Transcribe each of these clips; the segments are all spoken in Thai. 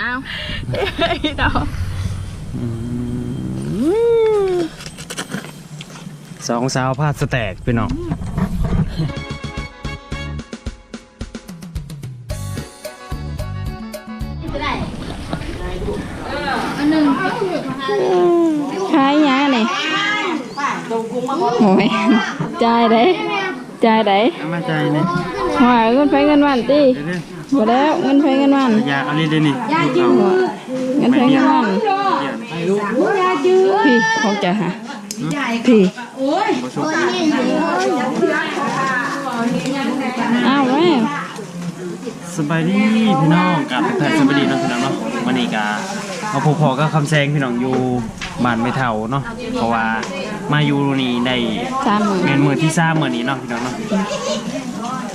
อ้าวดอกสองสาวพาดสแตกพี่น้องขายหยังนี่โอ้ยจ่ายได้จ่ายได้เอามาใจเนี่ยหอยเงินไฟเงินวันติเดี๋ยว บ่แล้วเงินไฟเงินวันๆยาเอานี่เดี๋ยวนี่เอาเงินไฟเงินวันเดี๋ยวพี่ของจะหาพี่บ่สุกอ้าวแม่สบายดีพี่น้องกับแพทย์สบายดีเนาะพี่น้องเนาะวันนี้ก็มาพบพอก็คำแซงพี่น้องอยู่บ้านไม่เท่าเนาะเพราะว่ามาอยู่นี่ได้สามหมื่นเมนมือที่สามมื้อนี้เนาะพี่น้องเนาะ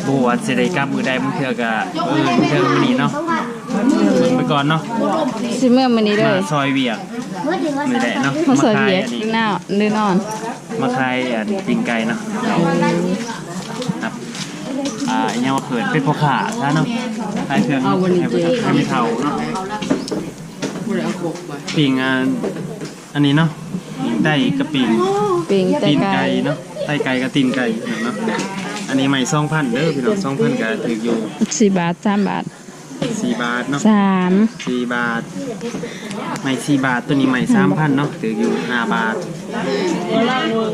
บ่ว่าสิได้กลับมือใดมื้อเทื่อก็เออมื้อเทื่อมื้อนี้เนาะเบิ่งไปก่อนเนาะสิเมื่อมื้อนี้เลมายซอยเวียกนี่แหละเนาะมาสวยขายเบียกอันนี้หน้าหรือนอน มาขายอันปิ้งไก่เนาะครับอ่าเนี่ยว่าเขินเป็นพ่อขาซะเนาะขายเครื่องให้ให้ไม่เท่าเนาะปิ้งอันอันนี้เนาะปิ้งไก่กับปิ้งปิงแต่ตีนไก่ไก่เนาะไก่ไก่กับตีนไก่เนาะ อันนี้ใหม่สองพันเด้อพี่น้องสองพันก็ถืออยู่สี่บาทสามบาทสี่บาทเนาะสามสี่บาทใหม่สี่บาทตัวนี้ใหม่สามพันเนาะถืออยู่ห้าบาทได้เนาะ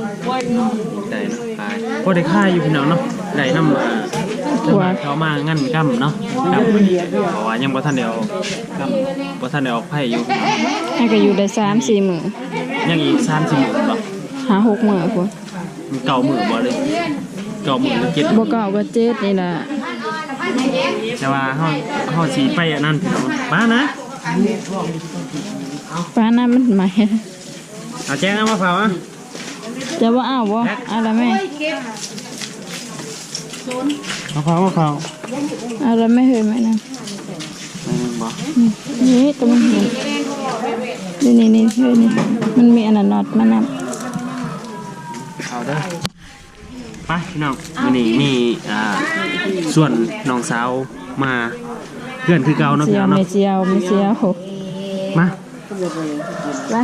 ขายพอได้ค่ายอยู่พี่น้องเนาะได้น้ำมาเขามางั้นกั้มเนาะกั้มเพราะว่ายังบ่ทันเดียวกั้มบ่ทันเดียวออกไผ่อยู่ให้ก็อยู่ได้สามสี่หมื่นยังอีกสามสี่หมื่นบ่หาหกหมื่นพุ่นมันเก่าหมื่นบ่เลย เก่าหมื่นหรือเจ็ดหบ่มื่นเก่าก็เจ็ดนี่ล่ะแต่ว่าเฮาเฮาสิไปอันนั้นพี่น้องมานะฟ้าน้ำมันใหม่เอาแจ้งเอามาเผาอะจะว่าอ้าวบ่เอะไรแม่มาเผามาเผาเอะไรไม่เคยไหมนะอันนึงบ่นี่ตรงนี้นี่นี่นี่เฮ้ยนี่มันมีอันนั้นน็อตมานำเอาเด้อ ไปพี่น้องมื้อนี้มีอ่าส่วนน้องสาวมาเพื่อนคือเก่าเนาะเสีพี่ยวน้องไม่เนาะเสียวไม่เสียวโหมาไป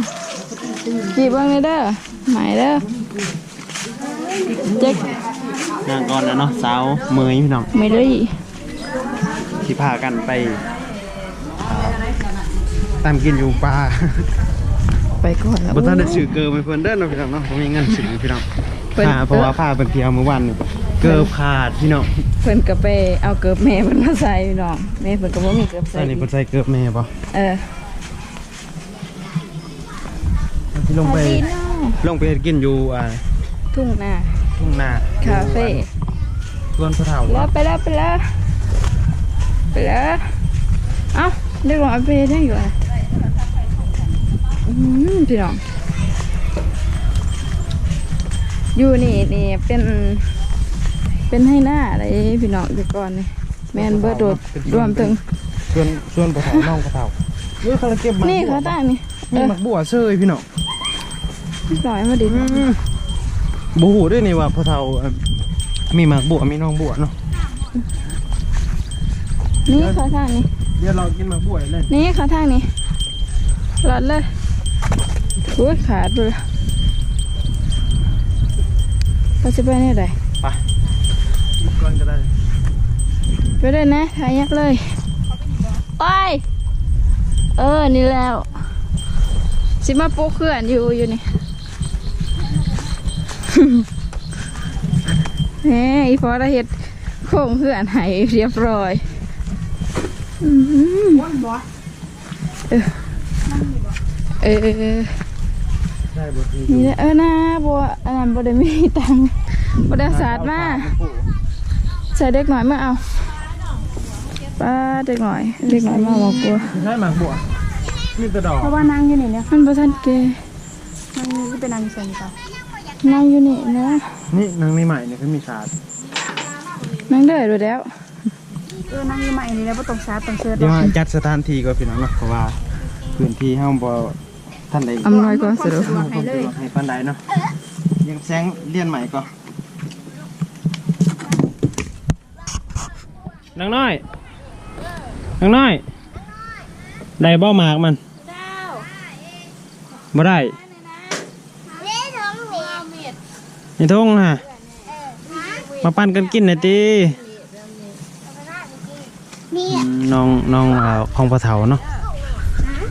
จีบเบิ่งเลยเด้อหมายเด้อเจ๊กนั่งก่อนนะเนาะสาวเมยพี่น้องไม่ได้สิพากันไปอ่าตามกินอยู่ป่า ไปก่อนแล้วบ่ทันได้ซื้อเกิร์ไปเพิ่นเด้อเนาะพี่น้องเนาะบ่มีเงินซื้อพี่น้อง เพิ่นพาเพราะว่าพาเพิ่นเที่ยวเมื่อวันนี่เกิร์ขาดพี่น้องเพิ่นก็ไปเอาเกิบแม่เพิ่นมาใส่พี่น้องแม่เพิ่นก็บ่มีเกิบใส่อันนี้เพิ่นใส่เกิร์แม่บ่เออที่ลงไปดีเนาะลงไปกินอยู่อ่าทุ่งนาทุ่งนาคาเฟ่สวนพระเถาแล้วไปแล้วไปแล้วไปแล้วเอ้าได้ลองเอาไปได้อยู่อะอืมพี่น้อง อยู่นี่นี่เป็น เป็นให้หน้าอะไรพี่น้องแต่ก่อนนี่แมนเบิร์ดโดดรวมถึงสวนสวนพระเถาน้องพระเถาเฮ้ยเขาเก็บมานี่นี่เขาตั้งนี่เอมีอหมักบัวเซยพี่น้องหน่อยมาดิบ่ฮู้ด้วยนี่ว่าพระเถาเอ่อมีหมักบัวมีน้องบัวเนาะนี่เขาทางนี่เดี๋ยวเรากินหมักบัวเลยนี่เขาทางนี่หลอดเลยอุ้ยขาดเลย เขาจะไปไหนได้ไปกินก่อนก็ได้ไปเลยนะถ่ายยักเลยโอ้ยเออ นี่แล้ว สิมาปูเขื่อนอยู่อยู่นี่แหมอีพอได้เห็ดโค้งเขื่อนใหายเรียบร้อยอืมเออเออเออได้บ่ทีนี่แหละเออนะบัวอันนั้นบัได้มีตังค์ บัได้เอาศาสตร์มาใส่เด็กหน่อยมาเอาป้าเด็กหน่อย เด็กหน่อยมาบอกกลัวใช่หมักบัวมีแต่ดอกเพราะว่านั่งอยู่นี่เนี่ยมันบ่ทันเกนั่งนี่เป็นนั่งอยู่เซนจ้ะนั่งอยู่นี่นะนี่นางในใหม่เนี่ยเขามีชาดนั่งเด้อดูแล้วเออนั่งอยู่ใหม่นี่แล้วบ่ต้องชาร์จต้องเชิดเดี๋ยวมาจัดสถานที่ก็พี่น้องเนาะเพราะว่าพื้นที่เฮาบ่ท่านใดอำนวยความสะดวกให้เลยให้ปานใดเนาะยังแซงเรียนใหม่ก็ นางน้อยนข้างน้อย ได้บ่หมากมันบ่ได้นี่ทงฮะมาปั่นกันกินหน่อยตีน้องน้องอ่าของปลาเถาเนาะ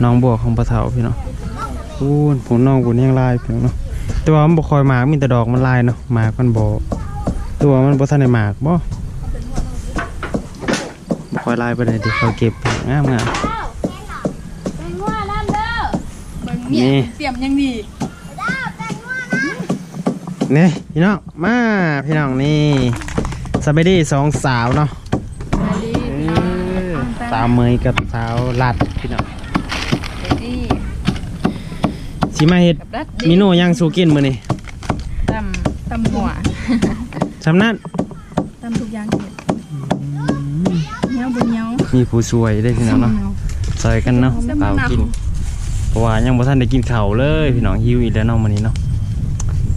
น้องบัวของปลาเถาพี่เนาะพูนผมน้องกูยังลายพี่เนาะแต่ว่ามันบ่คอยหมากมีแต่ดอกมันลายเนาะหมากมันบ่ตัวมันบ่ทันได้หมากบ่ บ่คอยลายไปไหนดิเขาเก็บงามงามนี่เตรียมยังดีนี่พี่น้องมาพี่น้องนี่สบายดีสองสาวเนาะเออสาวเมยกับสาวลัดพี่น้องสิมาเฮ็ดเมิโนย่างสูกินมื้อนี้ตำตำหัวสำนั้นตามทุกอย่างเห็ดเหนี ยวบนเหนียวมีผู้ช่วยได้พี่น้องเนาะซอยกันเนาะเปล่ากินเพราะว่ายังบ่ทันได้กินข้าวเลยพี่น้องหิวอีกแล้วเนาะมื้อนี้เนาะ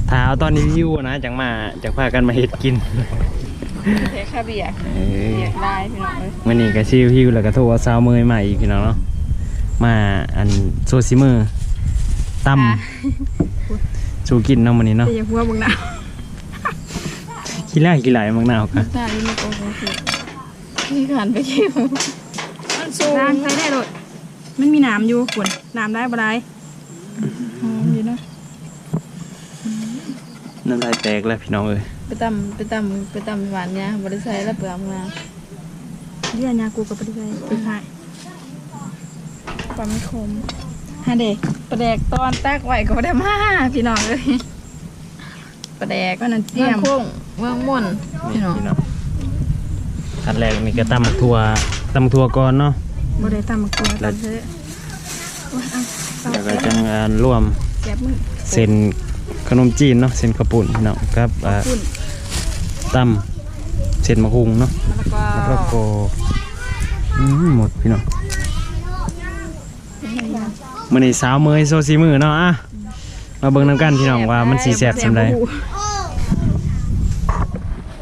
ถ้าเอาตอนนี้หิวนะจังมาจังพากันมาเฮ็ดกินเทคาเบียร์เออเบียร์ลายพี่น้องเอ้ยมื่อนี้ก็ชิวฮิวแล้วก็โทรสาวเมยมาอีกพี่น้องเนาะมาอันโซซิมือตั้มสูกินเนาะมื้อนี้เนาะแต่อย่าหัวเบึงหนาวขี้ไล่ขี้ไหลมังนาวกันตาลิมิโกโอเคพี่ขันไปคิวมันสูงล้างใช้ได้โดดมันมีน้ำอยู่คุณน้ำได้บ่ได้หอมอยู่เนาะน้ำลายแตกแล้วพี่น้องเอ้ยไปตำไปตำไปตำหวานเนี่ยบริษัทแล้วเปลือกมาเรียนยากูกับปฏิบัติไปขายความไม่คมฮะเด็กประแดกตอนตักไหวก็บ่ได้มาพี่น้องเลยประแดกก็นั่นเตรีเมืยองมโค้งเมืองม่วนนี่พี่น้องพี่น้อง ขั้นแรกนี่ก็ตำบักทั่วตำบักทั่วก่อนเนาะบ่ได้ตามมาตัวตามเธอโอ้ยเอาแล้วก็จังอ่านร่วมแก็บมือเส้นขนมจีนเนาะเส้นข้าวปุ้นพี่น้องกับอ่าปุ่นตำเส้นมะฮุงเนาะแล้วก็แล้วก็อืมหมดพี่น้องมื้อนี้สาวเมยโซซีมือเนาะอะมาเบิ่งนํกันพี่น้องว่ามันสิแซ่บซำใดบ่ฮู้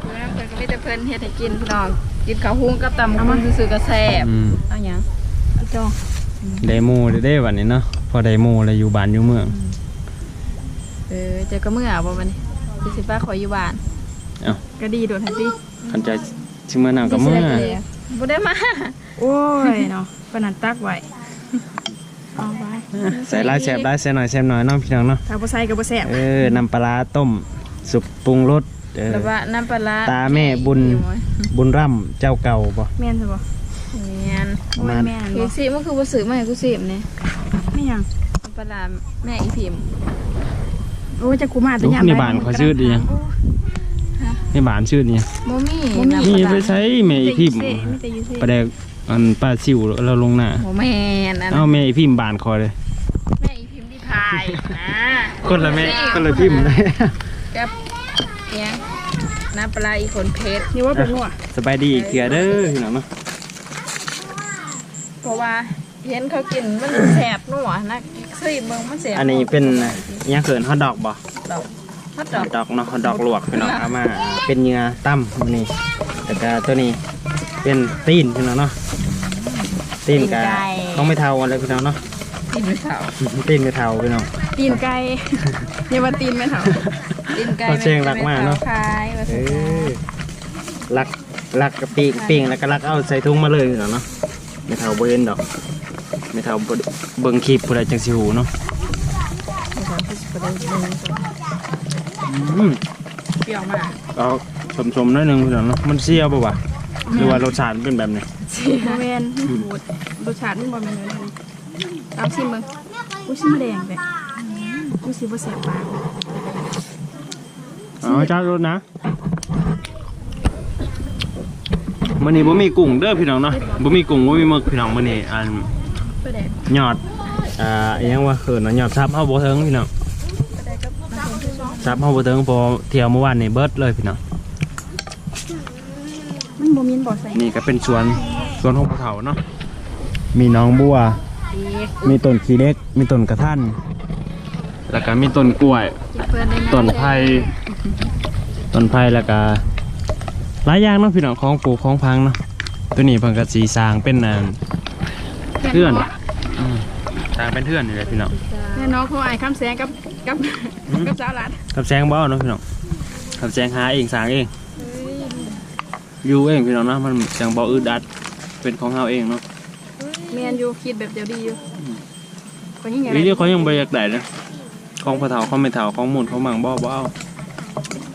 เพิ่นก็มีแต่เพิ่นเฮ็ดให้กินพี่น้อง กินข้าวหุงกับตำบักหุ่งซื่อๆก็แซ่บอืมเอาหยังเอาจองได้หมู่ได้ๆบัดนี้เนาะพอได้หมู่แล้วอยู่บ้านอยู่เมืองเออเจอก็มื้อเอาบ่บัดนี้สิสิป้าขออยู่บ้านก็ดีโดดให้ดีคันใจสิมื้อนำกับมื้อบ่ได้มาโอ้ยเนาะปานนันตักไว้เอาไว้ใส่หลายแซ่บหลายใส่หน่อยแซ่บหน่อยเนาะพี่น้องเนาะถ้าบ่ใส่ก็บ่แซ่บเออน้ำปลาร้าต้มสุกปรุงรส เออแล้วว่าน้ำปลาร้าตาแม่บุญบุญร่ำเจ้าเก่าบ่แม่นซะบ่แม่นโอ้ยแม่นพี่บ่สิมันคือบ่ซื้อมาให้กูสิมนี่ไม่หยังน้ำปลาร้าแม่อีพิมพ์โอ้ยจะกูมาแต่ลูกยามนี่บ้านเขาชื่อดีหยังนี่บ้านชื่อดีหยังบ่มีนี่ไปใช้แม่อีพิมพ์มีแต่อยู่เซ่ประเดกอันป้าซิวเราลงหน้าบ่แม่นอันเอ้าแม่อีพิมพ์บ้านคอเลย แม่อีพิมพ์ที่พายนะคนละแม่คนละพิมพ์เลย กับเอียง น้ำปลาร้าอีคนเพชรนี่ว่าเป็นหัวสบายดีเกลือเด้อพี่น้องเนาะเพราะว่าเห็นเขากินมันแสบหนัวนะซีเมืองมันแสบอันนี้เป็นอิหยังเขินฮอทดอกบ่ดอกฮอตฮดออกทดอกเนาะฮอทดอกลวกพี่น้องเอามา เป็นเนื้อตั้มมื้อนี้แต่ก็ตัวนี้เป็นตีนพี่น้องเนาะตีนกะต้องไม่เท่าอะไรพี่น้องเนาะตีนไม่เท่าตีนไม่เท่าพี่น้องตีนไก่อย่าว่าตีนแม่เฒ่า ตีนไก่เขาเชียงรักมากเนอะคายว่าเอซั่นอลักลักกะปีกปีงแล้วก็ลักเอาใส่ถุงมาเลยพี่น้องเนาะไม่เท่าเบิ้นดอกไม่เท่าบ่เบิ่งคลิปผู้ใดจังสิหูเนาะอืมเปรี้ยวมากเอาสมๆหน้อยหนึงพี่น้องเนาะมันเสียบ่วะหรือว่ารสชาติมันเป็นแบบนี้บ่แม่นบูดรสชาติมันบ่แม่นเลยนะตามชิมเบิ่งอุ้ยชิมแดงเลยอุ้ยสิบ่แซ่บปาก เอาจ้ารสนะมื้อนี้บ่มีกุ้งเด้อพี่น้องเนาะบ่มีกุ้งบ่มีหมึกพี่น้องมื้อนี้อันปลาแดกยอดอ่าอิหยังว่าเขินว่ายอดซับเฮาบ่ถึงพี่น้องปลาแดกกับน้ำส้มที่สองซับเฮาบ่ถึงพอเที่ยวเมื่อวานนี่เบิดเลยพี่น้องมันบ่มีนบ่ใส่นี่ก็เป็นสวนสวนของภูเขาเนาะมีหน้องบัวอีกมีต้นขี้เล็ก มีต้นกระท่าน แล้วก็มีต้นกล้วยกินเพื่อนได้ไหมต้นไผ่ต้นไผ่แล้วก็หลายอย่างเนาะพี่น้องของปลูกของพังเนาะตัวนี้เพิ่นก็สีสร้างเป็นอ่าเทื่อนอืมสร้างเป็นเทื่อนนี่แหละพี่น้องแม่น้องเขาอายคำแสงกับกับกับสาวหลานกับแซงบ่เนาะพี่น้องกับแซงหาเองสร้างเองอยู่เองพี่น้องเนาะมันจังบ่อึดอัดเป็นของเฮาเองเนาะแมนอยู่คิดแบบเดียวดีอยู่คนยิ่งใหญ่วิธีเขายังบ่อยากได้นะ ของพ่อเฒ่าของแม่เฒ่าของหมุนของหมังบ่บ่เอา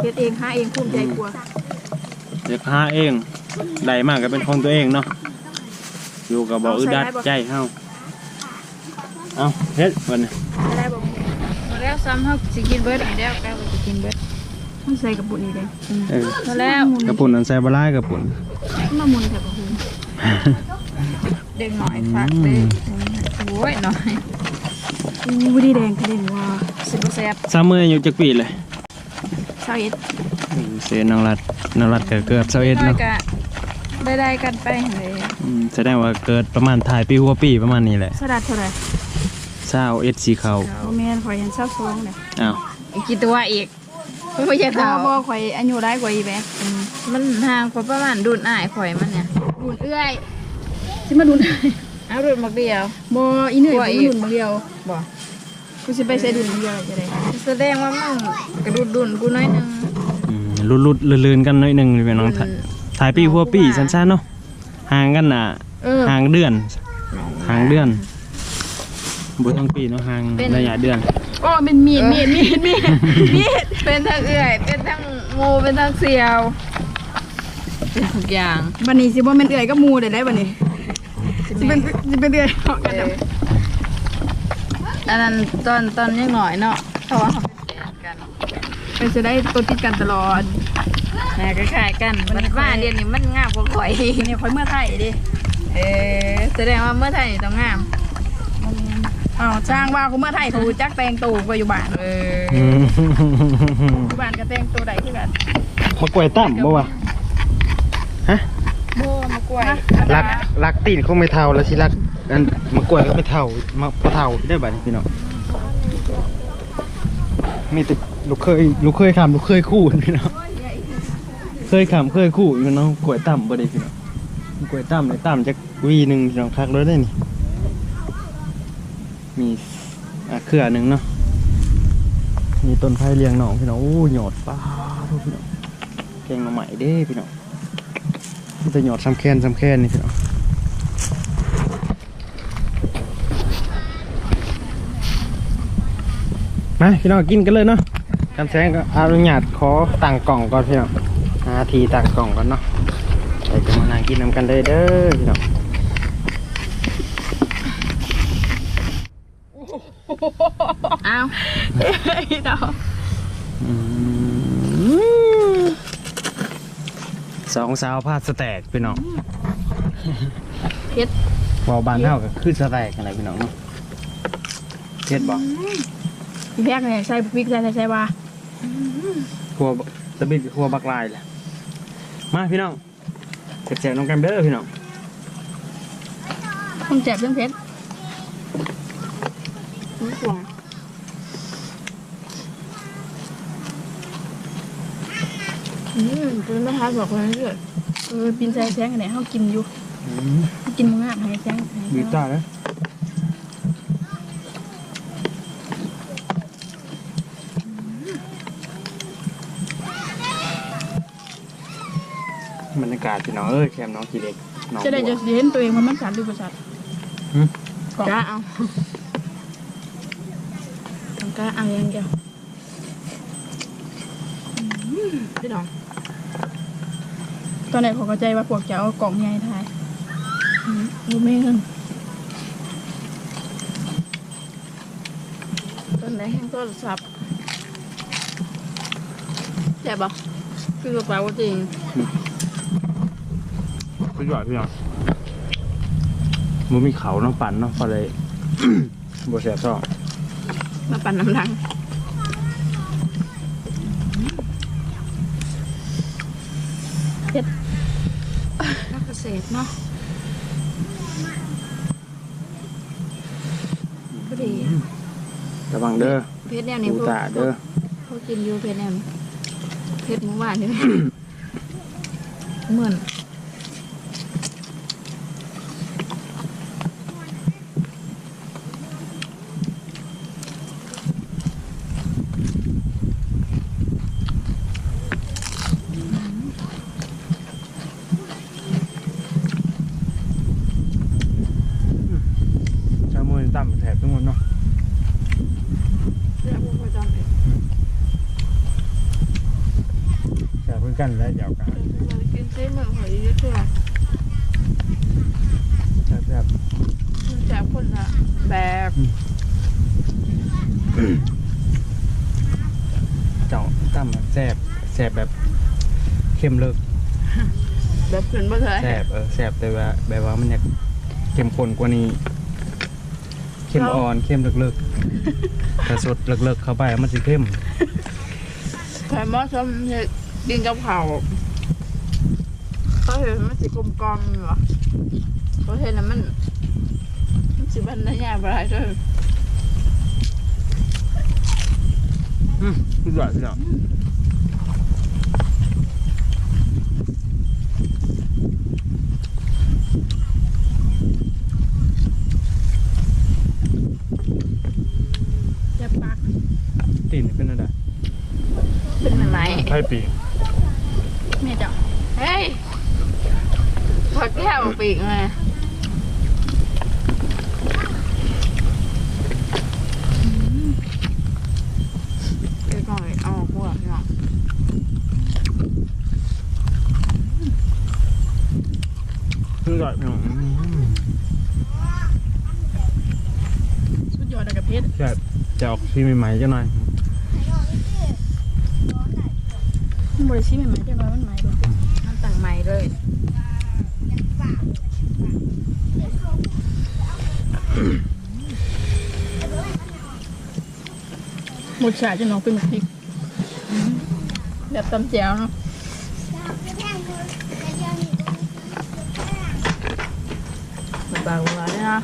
เฮ็ดเองหาเองภูมิใจกลัวอยากหาเองได้มากก็เป็นของตัวเองเนาะอยู่กับบ่อึดอัดใจเฮาเอาเฮ็ดวันนี้ได้บ่มาแล้วซ้ำเฮาสิกินเบิดอีกแล้วแกก็สิกินเบิดต้องใส่กระปุกนี้เลยเออมาแล้วกระปุ่นอันใส่บะลายกระปุ่นมามุนแถบหูเด็กหน่อยฝากเด้โอ้ยหน่อยอู้ดีแดงกระเด็นว่า สิบ่แซ่บสามมืออายู่จักปีเลยสาวเอ็ดเสียนางรัดนางรัดเกิดเกือบเสาเอ็ดน้อยเนาะก็ได้ได้กันไปเลยอืมแสดงว่าเกิดประมาณถ่ายปีหัวปีประมาณนี้แหละสลัดเท่าไหร่เศร้าเอ็ดสีเขาโอแมนข่อยเห็นเศร้าซองเลยอ้าวอีกกี่ตัวอีกบ่อยากบ่ถามบ่ข่อยอายุร้ายกว่าอีแบ๊มันห่างกว่าประมาณดุนอ้ายข่อยมันเนี่ยดุนเอื้อยสิมาดุนเอาดุนมักเดียวบ่อีเหนื่อยกว่าบ่อีกดุนมาเดียวบ่ กูสิไปใส่ดุนมาเดียวจะได้แสดงว่ามึงกระดุดดุนกูน้อยหนึงอืมลุดๆลื่นๆกันหน้อยหนึงเลยพี่น้องถ่ายถ่ายปีหัวปีสั้นๆเนาะห่างกันน่ะเออห่างเดือนห่างเดือนบ่ทั้งปีเนาะห่างระยะเดือน โอ้เป็นมีดมีดมีดมีดมีดเป็นทั้งเอื่อย เป็นทั้งโมเป็นทั้งเสียว เป็นทุกอย่าง บัดนี้สิบ่แม่นเอื้อยกับหมู่ได้แล้วบัดนี้สิเป็นสิเป็นเอื้อยเหาะกันเอเด้ออ อันนั้นตอนตอนยังหน่อยเนาะเพราะว่าเขาเป็นแฟนกันเป็นจะได้ตัวติดกันตลอดแหม่ก็คล้ายกันมันว่าเดียวนี้มันงามกว่าข่อยอีกนี่ข่อยเมื่อไทยดิเออแสดงว่าเมื่อไทยนี่ต้องงามอ้าวจ้างว่ากูเมื่อไทยเขาจักแต่งตัวก็อยู่บ้านเอออืมอยู่บ้านก็แต่งตัวใดคือกันมากล้วยตั้มบ่วะฮะโบมากล้วยรักรักตีนคงไม่เท่าแล้วสิรัก อันมากล้วยก็ไม่เท่ามาบ่เท่าได้บัดนี้พี่น้องมีแต่ลูกเคยลูกเคยคำลูกเคยคู่พี่น้องเคยคำเคยคู่อยู่เนาะกล้วยตั้มบ่ได้พี่น้องกล้วยตั้มเลยตั้มจักวีหนึ่งพี่น้องคักเลยได้นี่มีอะเครือหนึ่งเนาะมีต้นไผ่เลี้ยงหนองพี่น้องโอ้หยอดป้าพี่น้องแกงหน่อไม้เด้พี่น้องมันจะหยอดซ้ำแค้นซ้ำแค้นนี่พี่น้อง มาพี่น้องกินกันเลยเนาะกำแสงก็อนุญาตขอตั้งกล่องก่อนพี่น้องหาทีตั้งกล่องก่อนเนาะเดี๋ยวจะมานั่งกินนำกันเลยเด้อพี่น้องเอาเดาอืมสองสาวพาดสแต็กพี่น้องเฮ็ดบอบานเท่ากับขึ้นสแต็กอะไรพี่น้องเนาะเฮ็ดบอกพี่ แพกเนี่ยใส่พริกใส่ใส่ใส่ว่าครัวตะบิดกับครัวบักลายแหละมาพี่น้องเจ็บๆน้องกันเด้อพี่น้องต้องแจ็บเรื่องเผ็ดอืมเป็นแม่ค้าบอกเลยเรื่อยเออปินใส่แซงอันไหนเฮากินอยู่กินมึงอะให้แซงให้แซบีงบตาเลยบรรยา กาศพี่น้องเอ้ยแคมป์น้องกีเล็กน้องจะได้บัจะวเห็นตัวเองว่ามันสารดูประสาทหืมกล้าเอาต้องกล้าเอาอย่างเดียวอืมพี่น้องตอนไหนเขาเข้าใจว่าพวกจะเอากล่องใหญ่ถ่ายอืมรู้ไหมกันต้นไหนแห้งต้นสับแซ่บบ่คือกระเป๋าจริง พี่หยอดพี่น้องมันมีเขาเนาะปั่นเนาะพอเลยบัวเสียซ่องมาปั่นน้ำลังเฮ็ดนักเกษตรเนาะพอดีระวังเด้อเพชรแนวนี้ดูพวกตาเด้อพวกกินอยู่เพชรแนวนี้เพชรหมู่บ้านนี่เหมือน ต่ำแถบทั้งหมดเนาะ เดี๋ยวผมไปจำเอง แถบเพื่อนกันแล้วเดี๋ยวกัน เรากินซีเหมือนหอยเยอะเท่าไหร่ แถบแถบ แจกคนละแบบ เจ้าต่ำอะแสบแสบแบบเข้มเลิกแบบขึ้นบ่เถอะแสบเออแสบแต่ว่าแบบว่ามันอยากเข้มข้นกว่านี้ เข้มอ่อนเข้มเลิกๆแต่สดเลิกๆเข้าไปมันสิเข้มไข่มอสมเห็ดกินกับข้าวเขาเห็นมันสิกลมกลอมเหรอเขาเห็นแล้วมันมันสิบันได้ยากอะไรด้วย อืม สุดยอดสุดยอดจะปักตีนเป็นอะไรเป็นอะไรไพ่ปีกแม่จังเฮ้ยถอดแก้วปีกมาเดี๋ยวก่อนเอาหัวเนาะ สุด ยอดพี่น้องอืมสุดยอดเลยกับเพชรแสบจะออกที่ใหม่ๆจังหน่อยมันบริชิใหม่ๆจะมามันใหม่เลยมันต่างใหม่เลยหมดฉาจะน้องเป็นพริกแบบตำแจ่วเนาะบางๆเลย นะ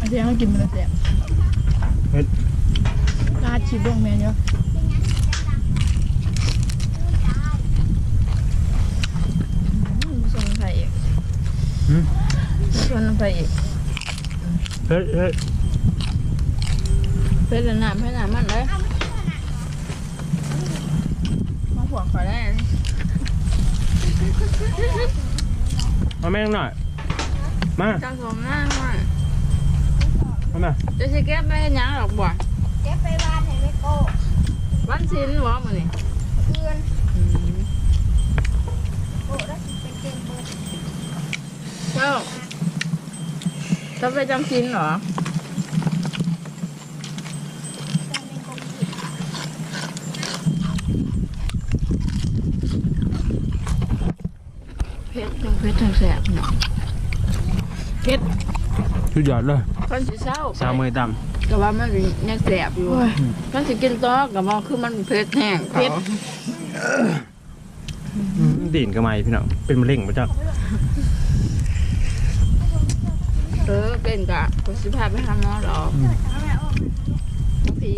อันนี้ให้กินมันแซ่บเฮ็ดลาดชีบงแม่เนาะส่วนใส่อีกหืมส่วนใส่อีกเฮ้ยเฮ้ยเพื่อนน้ำเพื่อนน้ำมันเลยมาหัวขอได้ มาแม่งหน่อย มาจังสมหน้ามันมามาจะสิแก้ไปยังหรอกบ่เก็บไปบ้านให้ไม่โก้วันชิ้นวะมันนี่เพื่อนโก้แล้วสิเป็นเกมเบิร์ดเจ้าจะไปจำชิ้นเหรอ จะเป็นกงผิด เพชรทั้งเพชรทั้งแสบเนาะเพชรสุดยอดเลยคนสิเศร้าสาวมือต่ก็ว่ามันยังแสบอยู่มันสิกินต่อกับว่าคือมันเพชรแห้งเพชรำอืมตีนกระไมพี่น้องเป็นมะเร็งปะจ๊ะเออเป็นกะกูสิพาไปหาหมอหรอกพี่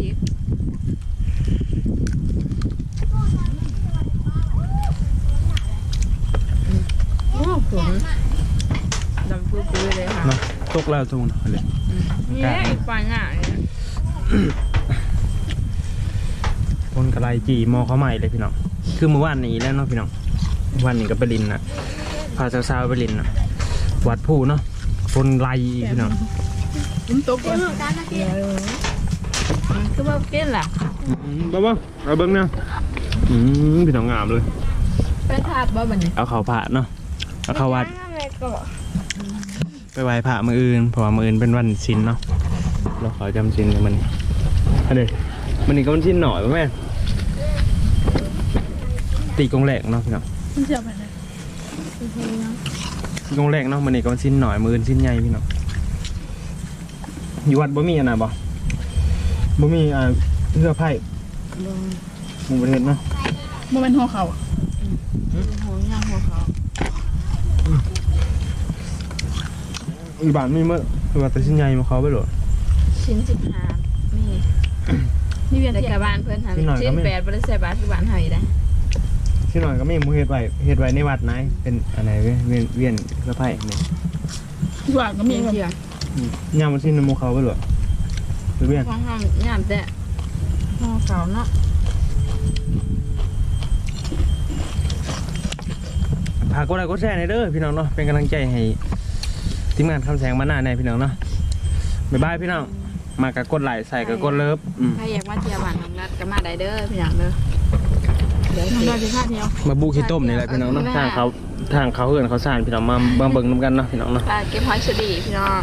โอ้ผม ดำปื้อปื้อเลยค่ะเนาะตกแล้วทุกคนเลยนี่ไอ้ปลาหน้าเนี่ยคนกระไรจีมอเขาใหม่เลยพี่น้องคือเมื่อวานนี้แล้วเนาะพี่น้องวันนี้ก็ไปลินนะพาสาวๆไปลินนะวัดผู้เนาะคนไรอีกพี่น้องผมตกก่อนการมาที่คือว่าเกินล่ะอืมบ้าบ้าเอาเบิ้งนะอืมพี่น้องงามเลยไปทาดบ่บัดนี้เอาเขาผ่าเนาะเอาเข้าวัด ไม่โก้ไปไหว้พระมืออื่นเพราะว่ามืออื่นเป็นวันชินเนาะเราขอจำชินกันมันอันเดมันนี่ก็มันชินหน่อยป่ะแม่ตีกงแหลกเนาะพี่น้องมันจะไปไหนตีกงแหลกเนาะมันนี่ก็มันชินหน่อยมืออื่นชินใหญ่พี่น้องอยู่วัดบ่มีอันน่ะบ่บ่มีอ่าเสื้อไผ่หมู่ประเทศเนาะบ่เป็นหัวเขาหัวย่างหัวเขา อีบ้านมีเมื่อคือว่าแต่ชินใหญ่มาเขาไปโหลดชิ้นสิบห้ามี นี่เวียนแต่กบ้านเพื่อนหาชิ้นหน่อยก็ชิ้นไม่ แปดบริษัทบ้านคือบ้านเฮาอีได้ชินหน่อยก็มีหมู่เฮ็ดไว้เฮ็ดไว้ในวัดไหนเป็นอะไรเว้ยเวียนเวียนเสื้อไผ่เนี่ยหวานก็มีเที่ยอืมย่ามมันชินหมู่เขาไปโหลดหรือเวียนของห้องยามแต่ห้องเขาเนาะไปฝากกดไลค์กดแชร์ในอยเด้อพี่น้องเนาะเป็นกำลังใจให้ ทีมงานคำแสงมาหน้าในพี่น้องเนาะบ๊ายบายพี่น้อง มากับกดไลค์ใส่กับกดเลิฟอืมใครอยากมาเที่ยวบ้านน้องนัดก็มาได้เด้อพี่น้องเด้อเดี๋ยวน้องสินัดสิพาเที่ยวมาบุกขี้ต้มนี่แหละพี่น้องเนาะทางเขาทางเขาเฮือนเขาซ่านพี่น้องมาเบิ่งเบิ่งนํกันเนาะพี่น้องเนาะปลาเก็บหอยเชอรี่พี่น้อง